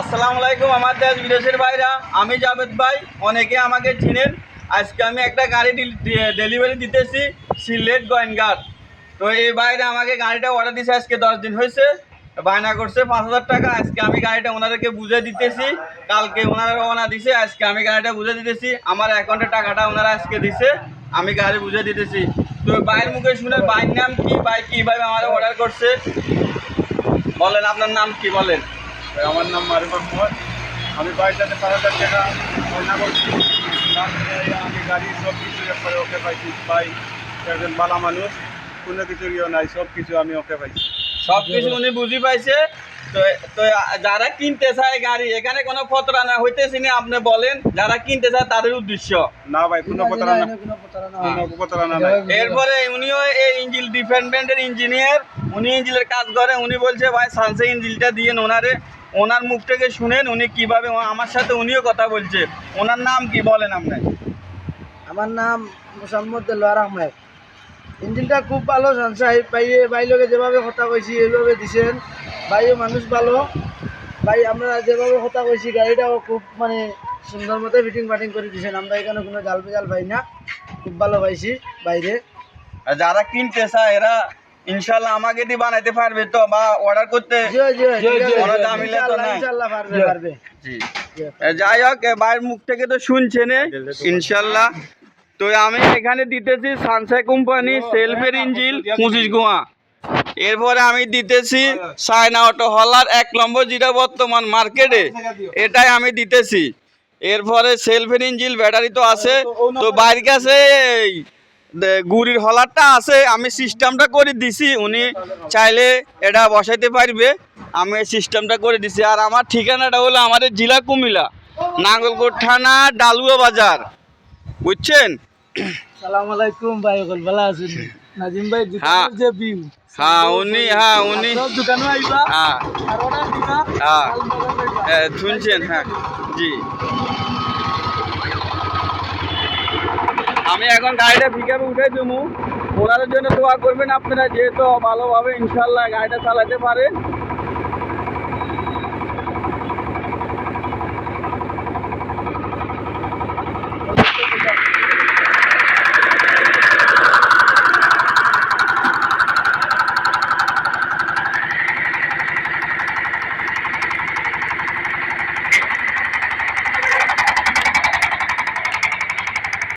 আসসালামু আলাইকুম, আমার দেশ বিদেশের ভাইরা। আমি জাভেদ ভাই, অনেকে আমাকে চিনেন। আজকে আমি একটা গাড়ি ডেলিভারি দিতেছি, সিলেট গোয়েনঘাট তো এই বাইরে আমাকে গাড়িটা অর্ডার দিয়েছে আজকে দশ দিন হয়েছে, বায়না করছে পাঁচ হাজার টাকা। আজকে আমি গাড়িটা ওনাদেরকে বুঝে দিতেছি, কালকে ওনারা রওনা দিছে, আজকে আমি গাড়িটা বুঝে দিতেছি। আমার অ্যাকাউন্টে টাকাটা ওনারা আজকে দিছে, আমি গাড়ি বুঝে দিতেছি। তো বাইরের মুখে শুনে বাইর নাম কি বাই কীভাবে আমার অর্ডার করছে? বলেন, আপনার নাম কি বলেন? আমার নাম মারিফুল মোহাম্মদ। আমি হাজার পাঁচ হাজার টাকা গয়না করছি। আমি গাড়ি সব কিছু একবারে ওকে পাইছি। পাই একজন বালা মানুষ কোনো কিছু ইয়ে নাই সব কিছু আমি ওকে পাইছি। সব কিছু উনি বুঝি পাইছে। তো তো যারা কিনতে চায় গাড়ি এখানে কোনো প্রতারণা হইতেছে না আপনি বলেন যারা কিনতে চায় তাদের উদ্দেশ্য। না ভাই কোনো প্রতারণা কোনো প্রতারণা নাই এরপরে উনিও এই ইঞ্জিল ডিপার্টমেন্টের ইঞ্জিনিয়ার উনি ইঞ্জিলের কাজ করে উনি বলছে ভাই সানসে ইঞ্জিলটা দিয়ে ওনারে। ওনার মুখ থেকে শুনেন উনি কীভাবে আমার সাথে উনিও কথা বলছে। ওনার নাম কি বলেন আপনি? আমার নাম মোসাম্মদ দেলোয়ার আহমেদ। ইঞ্জিনটা খুব ভালো সানসাই ভাইয়ে ভাই লোকে যেভাবে কথা কইছি এইভাবে দিছেন। ভাইও মানুষ ভালো। ভাই আমরা যেভাবে কথা কইছি গাড়িটাও খুব মানে সুন্দর মতো ফিটিং ফাটিং করে দিছেন। আমরা এখানে কোনো জাল বেজাল পাই না। খুব ভালো পাইছি বাইরে। আর যারা কিনতে চায় এরা ইনশাল্লাহ আমাকে দিয়ে বানাইতে পারবে তো বা অর্ডার করতে? তো ইনশাআল্লাহ, নাই। ইনশাআল্লাহ পারবে পারবে। জি। এ, যাই হোক ভাইয়ের মুখ থেকে তো শুনছেন ইনশাল্লাহ তো আমি এখানে দিতেছি সানসাই কোম্পানি সেলফের ইঞ্জিল পঁচিশ গোয়া এরপরে আমি দিতেছি সাইনা অটো হলার এক নম্বর যেটা বর্তমান মার্কেটে এটাই আমি দিতেছি। এরপরে সেলফের ইঞ্জিল ব্যাটারি তো আছে। তো বাইরের কাছে গুড়ির হলারটা আছে আমি সিস্টেমটা করে দিছি উনি চাইলে এটা বসাইতে পারবে আমি সিস্টেমটা করে দিছি। আর আমার ঠিকানাটা হলো আমাদের জেলা কুমিল্লা নাঙ্গলকোট থানা ডালুয়া বাজার। বুঝছেন? সালাম আলাইকুম ভাই ভালো আছেন? নাজিম ভাই হ্যাঁ। যে বিউ হ্যাঁ উনি হ্যাঁ উনি। দোকানে আইবা। হ্যাঁ। হ্যাঁ। হ্যাঁ, শুনছেন হ্যাঁ। জি। আমি এখন গাড়িটা পিকআপে উঠে দেবো ওনাদের জন্য দোয়া করবেন আপনারা, যেহেতু ভালোভাবে ইনশাল্লাহ গাড়িটা চালাতে পারে